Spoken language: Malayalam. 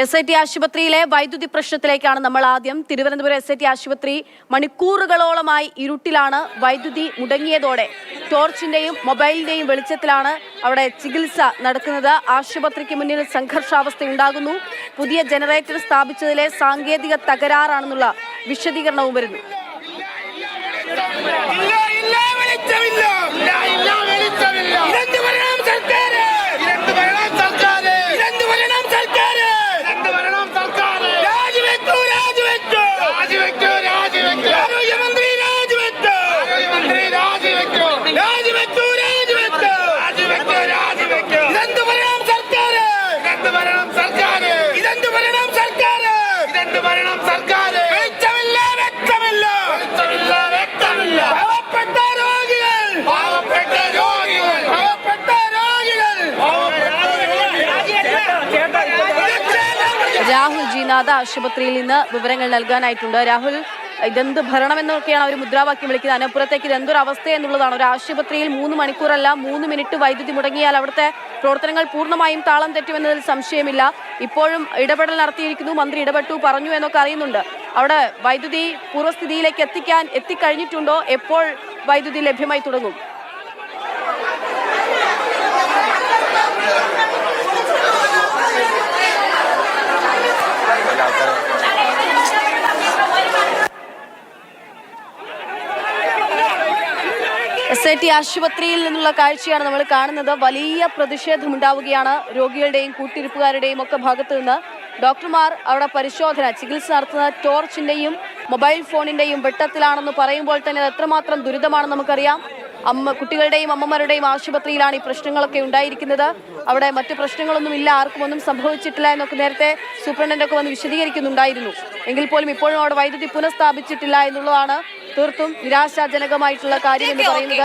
എസ് ഐ ടി ആശുപത്രിയിലെ വൈദ്യുതി പ്രശ്നത്തിലേക്കാണ് നമ്മൾ ആദ്യം. തിരുവനന്തപുരം എസ് ഐ ടി ആശുപത്രി മണിക്കൂറുകളോളമായി ഇരുട്ടിലാണ് വൈദ്യുതി മുടങ്ങിയതോടെ ടോർച്ചിന്റെയും മൊബൈലിന്റെയും വെളിച്ചത്തിലാണ് അവിടെ ചികിത്സ നടക്കുന്നത്. ആശുപത്രിക്ക് മുന്നിൽ സംഘർഷാവസ്ഥയുണ്ടാകുന്നു. പുതിയ ജനറേറ്റർ സ്ഥാപിച്ചതിലെ സാങ്കേതിക തകരാറാണെന്നുള്ള വിശദീകരണവും വരുന്നു. ഭരണം സർക്കാർ വെളിച്ചമില്ല വ്യക്തമില്ല. വെളിച്ചമില്ല വ്യക്തമില്ല. പാവപ്പെട്ട രോഗികൾ. പാവപ്പെട്ട രോഗികൾ. പാവപ്പെട്ട രോഗികൾ. രാഹുൽ ജിനാഥ ആശുപത്രിയിൽ നിന്ന് വിവരങ്ങൾ നൽകാനായിട്ടുണ്ട്. രാഹുൽ ഇതെന്ത് ഭരണം എന്നൊക്കെയാണ് അവർ മുദ്രാവാക്യം വിളിക്കുന്നത്. അതിനപ്പുറത്തേക്ക് ഇത് എന്തൊരു അവസ്ഥ എന്നുള്ളതാണ്. ഒരു ആശുപത്രിയിൽ മൂന്ന് മണിക്കൂറല്ല മൂന്ന് മിനിറ്റ് വൈദ്യുതി മുടങ്ങിയാൽ അവിടുത്തെ പ്രവർത്തനങ്ങൾ പൂർണമായും താളം തെറ്റുമെന്നതിൽ സംശയമില്ല. ഇപ്പോഴും ഇടപെടൽ നടത്തിയിരിക്കുന്നു. മന്ത്രി ഇടപെട്ടു പറഞ്ഞു എന്നൊക്കെ അറിയുന്നുണ്ട്. അവിടെ വൈദ്യുതി പൂർവസ്ഥിതിയിലേക്ക് എത്തിക്കാൻ എത്തിക്കഴിഞ്ഞിട്ടുണ്ടോ? എപ്പോൾ വൈദ്യുതി ലഭ്യമായി തുടങ്ങും? എസ് ഐ ടി ആശുപത്രിയിൽ നിന്നുള്ള കാഴ്ചയാണ് നമ്മൾ കാണുന്നത്. വലിയ പ്രതിഷേധമുണ്ടാവുകയാണ്. രോഗികളുടെയും കൂട്ടിരിപ്പുകാരുടെയും ഒക്കെ ഭാഗത്തു നിന്ന് ഡോക്ടർമാർ അവിടെ പരിശോധന ചികിത്സ നടത്തുന്ന ടോർച്ചിന്റെയും മൊബൈൽ ഫോണിന്റെയും വെട്ടത്തിലാണെന്ന് പറയുമ്പോൾ തന്നെ അത് എത്രമാത്രം ദുരിതമാണെന്ന് നമുക്കറിയാം. അമ്മ കുട്ടികളുടെയും അമ്മമാരുടെയും ആശുപത്രിയിലാണ് ഈ പ്രശ്നങ്ങളൊക്കെ ഉണ്ടായിരിക്കുന്നത്. അവിടെ മറ്റു പ്രശ്നങ്ങളൊന്നും ഇല്ല ആർക്കും ഒന്നും സംഭവിച്ചിട്ടില്ല എന്നൊക്കെ നേരത്തെ സൂപ്രണ്ടന്റ് ഒക്കെ വന്ന് വിശദീകരിക്കുന്നുണ്ടായിരുന്നു. എങ്കിൽ പോലും ഇപ്പോഴും അവിടെ വൈദ്യുതി പുനഃസ്ഥാപിച്ചിട്ടില്ല എന്നുള്ളതാണ് തീർത്തും നിരാശാജനകമായിട്ടുള്ള കാര്യം എന്ന് പറയുന്നത്.